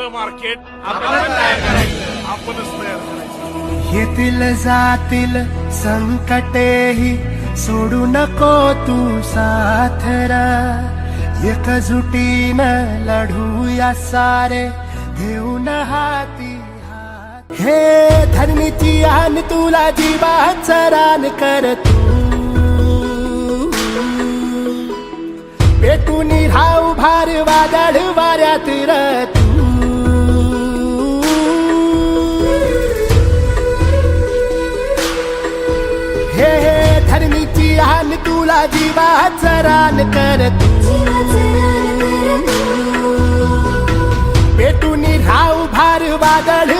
आपलं मार्केट आपणच तयार करायचं. येतील जातील संकटेही सोडू नको तू साथरा. एकजुटीनं लढूया सारे. घेऊन हाती हात. हे धरणीची आन तुला जीवाचं रान कर तू. पेटून राहू भार वादळ वाऱ्यात र आन तुला जीवाचं रान कर तू पेटून राहू भार वादळ